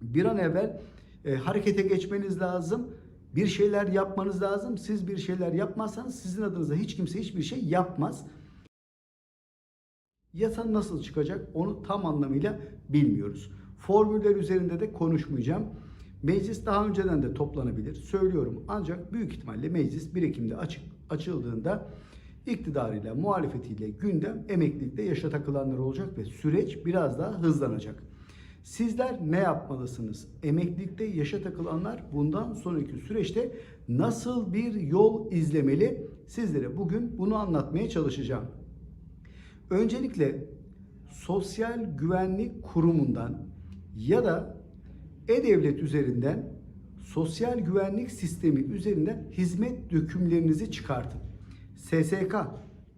Bir an evvel e, harekete geçmeniz lazım. Bir şeyler yapmanız lazım. Siz bir şeyler yapmazsanız sizin adınıza hiç kimse hiçbir şey yapmaz. Yasa nasıl çıkacak onu tam anlamıyla bilmiyoruz. Formüller üzerinde de konuşmayacağım. Meclis daha önceden de toplanabilir. Söylüyorum ancak büyük ihtimalle meclis 1 Ekim'de açık, açıldığında iktidarıyla, muhalefetiyle gündem emeklilikte yaşa takılanlar olacak ve süreç biraz daha hızlanacak. Sizler ne yapmalısınız? Emeklilikte yaşa takılanlar bundan sonraki süreçte nasıl bir yol izlemeli? Sizlere bugün bunu anlatmaya çalışacağım. Öncelikle Sosyal Güvenlik Kurumu'ndan ya da e-devlet üzerinden sosyal güvenlik sistemi üzerinden hizmet dökümlerinizi çıkartın. SSK,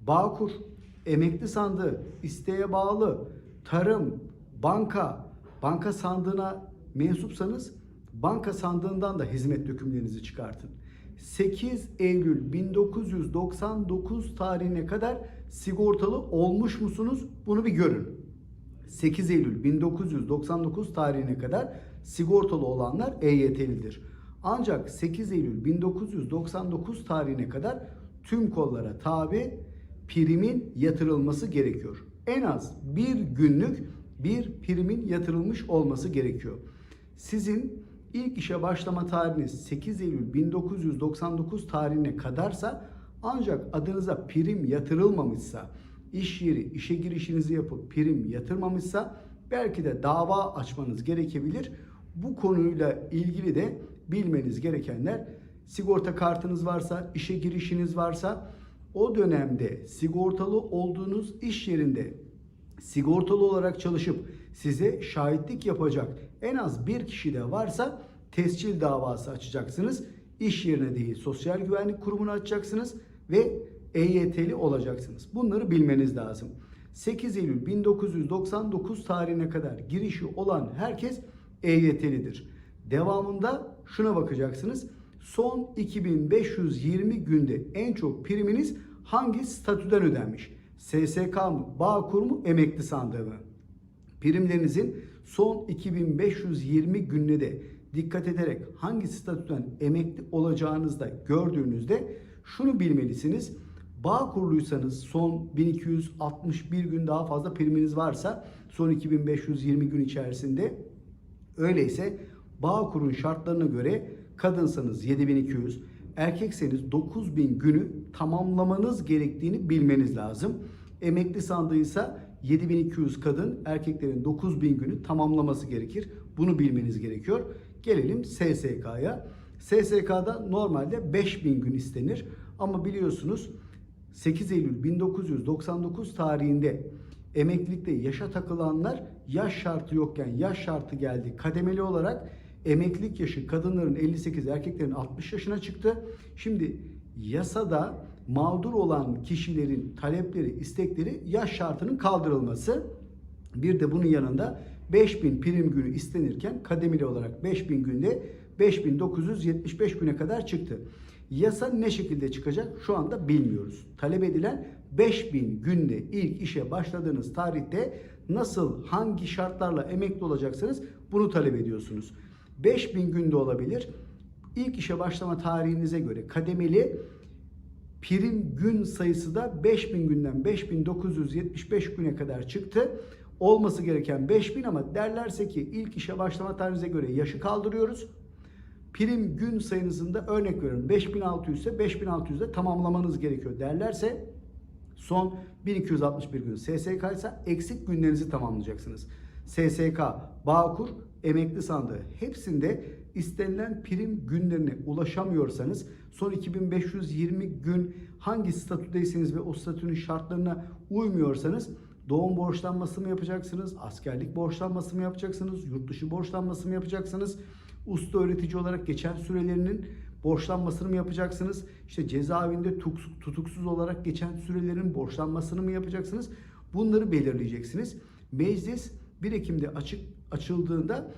Bağkur, emekli sandığı, isteğe bağlı, tarım, banka, banka sandığına mensupsanız banka sandığından da hizmet dökümlerinizi çıkartın. 8 Eylül 1999 tarihine kadar sigortalı olmuş musunuz? Bunu bir görün. 8 Eylül 1999 tarihine kadar sigortalı olanlar EYT'lidir. Ancak 8 Eylül 1999 tarihine kadar tüm kollara tabi primin yatırılması gerekiyor. En az bir günlük bir primin yatırılmış olması gerekiyor. Sizin ilk işe başlama tarihiniz 8 Eylül 1999 tarihine kadarsa ancak adınıza prim yatırılmamışsa, iş yeri işe girişinizi yapıp prim yatırmamışsa belki de dava açmanız gerekebilir. Bu konuyla ilgili de bilmeniz gerekenler sigorta kartınız varsa, işe girişiniz varsa o dönemde sigortalı olduğunuz iş yerinde sigortalı olarak çalışıp size şahitlik yapacak en az bir kişi de varsa tescil davası açacaksınız. İş yerine değil sosyal güvenlik kurumuna açacaksınız ve EYT'li olacaksınız. Bunları bilmeniz lazım. 8 Eylül 1999 tarihine kadar girişi olan herkes EYT'lidir. Devamında şuna bakacaksınız. Son 2520 günde en çok priminiz hangi statüden ödenmiş? SSK mı, Bağkur mu, emekli sandığı mı? Primlerinizin son 2520 gününe de dikkat ederek hangi statüden emekli olacağınızda gördüğünüzde şunu bilmelisiniz. Bağ kurluysanız son 1261 gün daha fazla priminiz varsa son 2520 gün içerisinde öyleyse bağ kurun şartlarına göre kadınsanız 7200, erkekseniz 9000 günü tamamlamanız gerektiğini bilmeniz lazım. Emekli sandığıysa 7200 kadın, erkeklerin 9000 günü tamamlaması gerekir. Bunu bilmeniz gerekiyor. Gelelim SSK'ya. SSK'da normalde 5000 gün istenir ama biliyorsunuz 8 Eylül 1999 tarihinde emeklilikte yaşa takılanlar yaş şartı yokken yaş şartı geldi. Kademeli olarak emeklilik yaşı kadınların 58, erkeklerin 60 yaşına çıktı. Şimdi yasada mağdur olan kişilerin talepleri, istekleri yaş şartının kaldırılması. Bir de bunun yanında 5000 prim günü istenirken kademeli olarak 5000 günde 5975 güne kadar çıktı. Yasa ne şekilde çıkacak şu anda bilmiyoruz. Talep edilen 5000 günde ilk işe başladığınız tarihte nasıl hangi şartlarla emekli olacaksınız bunu talep ediyorsunuz. 5000 günde olabilir. İlk işe başlama tarihinize göre kademeli prim gün sayısı da 5000 günden 5975 güne kadar çıktı. Olması gereken 5000 ama derlerse ki ilk işe başlama tarihinize göre yaşı kaldırıyoruz. Prim gün sayınızında örnek veriyorum 5600 ise 5600'de tamamlamanız gerekiyor derlerse son 1261 gün SSK ise eksik günlerinizi tamamlayacaksınız. SSK, Bağkur, emekli sandığı hepsinde istenilen prim günlerine ulaşamıyorsanız son 2520 gün hangi statüdeyseniz ve o statünün şartlarına uymuyorsanız doğum borçlanması mı yapacaksınız, askerlik borçlanması mı yapacaksınız, yurt dışı borçlanması mı yapacaksınız, usta öğretici olarak geçen sürelerinin borçlanmasını mı yapacaksınız? İşte cezaevinde tutuksuz olarak geçen sürelerin borçlanmasını mı yapacaksınız? Bunları belirleyeceksiniz. Meclis 1 Ekim'de açık açıldığında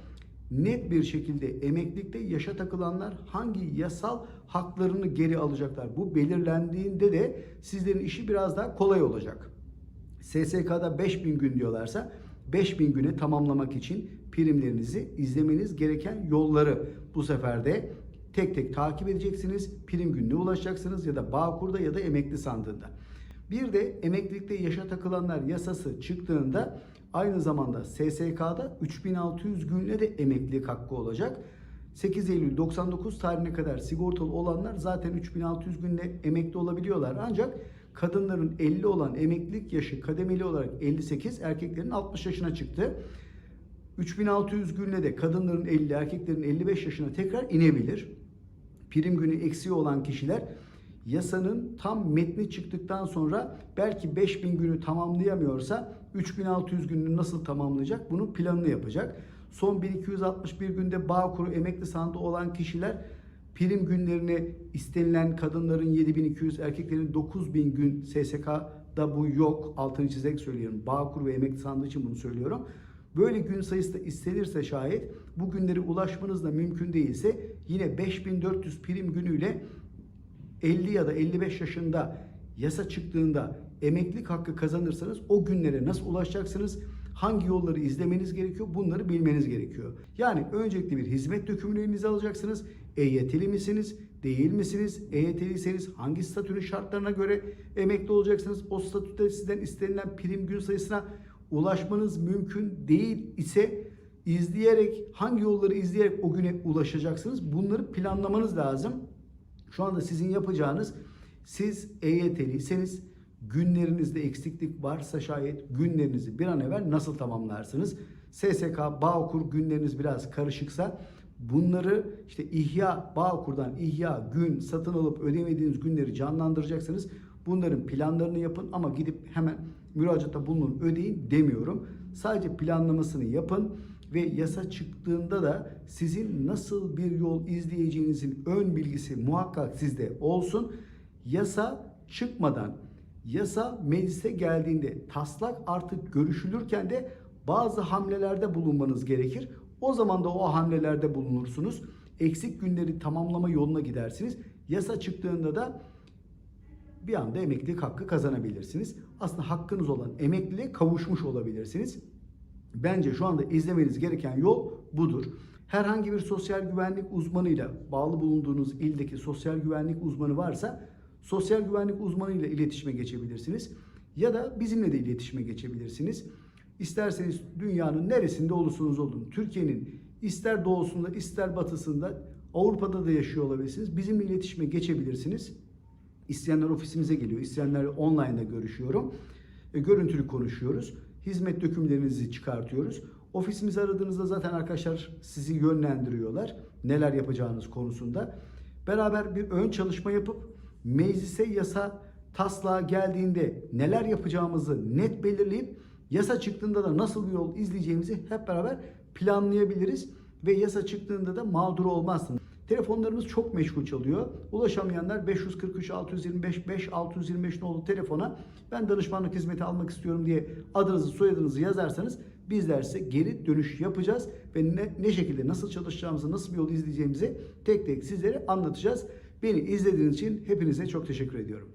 net bir şekilde emeklilikte yaşa takılanlar hangi yasal haklarını geri alacaklar? Bu belirlendiğinde de sizlerin işi biraz daha kolay olacak. SSK'da 5000 gün diyorlarsa 5000 güne tamamlamak için primlerinizi izlemeniz gereken yolları bu sefer de tek tek takip edeceksiniz. Prim gününe ulaşacaksınız ya da Bağkur'da ya da emekli sandığında. Bir de emeklilikte yaşa takılanlar yasası çıktığında aynı zamanda SSK'da 3600 günle de emeklilik hakkı olacak. 8 Eylül 99 tarihine kadar sigortalı olanlar zaten 3600 günle emekli olabiliyorlar. Ancak kadınların 50 olan emeklilik yaşı kademeli olarak 58, erkeklerin 60 yaşına çıktı. 3600 günle de kadınların 50, erkeklerin 55 yaşına tekrar inebilir. Prim günü eksiği olan kişiler yasanın tam metni çıktıktan sonra belki 5000 günü tamamlayamıyorsa 3600 gününü nasıl tamamlayacak? Bunun planını yapacak. Son 1261 günde Bağkur'u emekli sandığı olan kişiler prim günlerini istenilen kadınların 7200, erkeklerin 9000 gün SSK'da bu yok. Altını çizerek söylüyorum. Bağkur ve emekli sandığı için bunu söylüyorum. Böyle gün sayısı da istenirse şayet bu günlere ulaşmanız da mümkün değilse yine 5400 prim günüyle 50 ya da 55 yaşında yasa çıktığında emeklilik hakkı kazanırsanız o günlere nasıl ulaşacaksınız? Hangi yolları izlemeniz gerekiyor? Bunları bilmeniz gerekiyor. Yani öncelikle bir hizmet dökümünü elinize alacaksınız. EYT'li misiniz? Değil misiniz? EYT'liyseniz hangi statünün şartlarına göre emekli olacaksınız? O statüde sizden istenilen prim gün sayısına ulaşmanız mümkün değil ise izleyerek hangi yolları izleyerek o güne ulaşacaksınız? Bunları planlamanız lazım. Şu anda sizin yapacağınız siz EYT'liyseniz günlerinizde eksiklik varsa şayet günlerinizi bir an evvel nasıl tamamlarsınız? SSK, Bağkur günleriniz biraz karışıksa bunları işte ihya, Bağkur'dan ihya gün satın alıp ödemediğiniz günleri canlandıracaksınız. Bunların planlarını yapın ama gidip hemen müracaatta bulunun ödeyin demiyorum. Sadece planlamasını yapın ve yasa çıktığında da sizin nasıl bir yol izleyeceğinizin ön bilgisi muhakkak sizde olsun. Yasa çıkmadan, yasa meclise geldiğinde taslak artık görüşülürken de bazı hamlelerde bulunmanız gerekir. O zaman da o hamlelerde bulunursunuz. Eksik günleri tamamlama yoluna gidersiniz. Yasa çıktığında da bir anda emeklilik hakkı kazanabilirsiniz. Aslında hakkınız olan emekliliğe kavuşmuş olabilirsiniz. Bence şu anda izlemeniz gereken yol budur. Herhangi bir sosyal güvenlik uzmanıyla bağlı bulunduğunuz ildeki sosyal güvenlik uzmanı varsa sosyal güvenlik uzmanıyla iletişime geçebilirsiniz. Ya da bizimle de iletişime geçebilirsiniz. İsterseniz dünyanın neresinde olursanız olun, Türkiye'nin ister doğusunda ister batısında Avrupa'da da yaşıyor olabilirsiniz. Bizimle iletişime geçebilirsiniz. İsteyenler ofisimize geliyor. İsteyenler online'da görüşüyorum. E, görüntülü konuşuyoruz. Hizmet dökümlerinizi çıkartıyoruz. Ofisimizi aradığınızda zaten arkadaşlar sizi yönlendiriyorlar. Neler yapacağınız konusunda. Beraber bir ön çalışma yapıp meclise yasa taslağı geldiğinde neler yapacağımızı net belirleyip yasa çıktığında da nasıl bir yol izleyeceğimizi hep beraber planlayabiliriz ve yasa çıktığında da mağdur olmazsınız. Telefonlarımız çok meşgul çalıyor. Ulaşamayanlar 543 625 5 625 nolu telefona ben danışmanlık hizmeti almak istiyorum diye adınızı soyadınızı yazarsanız bizler size geri dönüş yapacağız ve ne, ne şekilde nasıl çalışacağımızı nasıl bir yol izleyeceğimizi tek tek sizlere anlatacağız. Beni izlediğiniz için hepinize çok teşekkür ediyorum.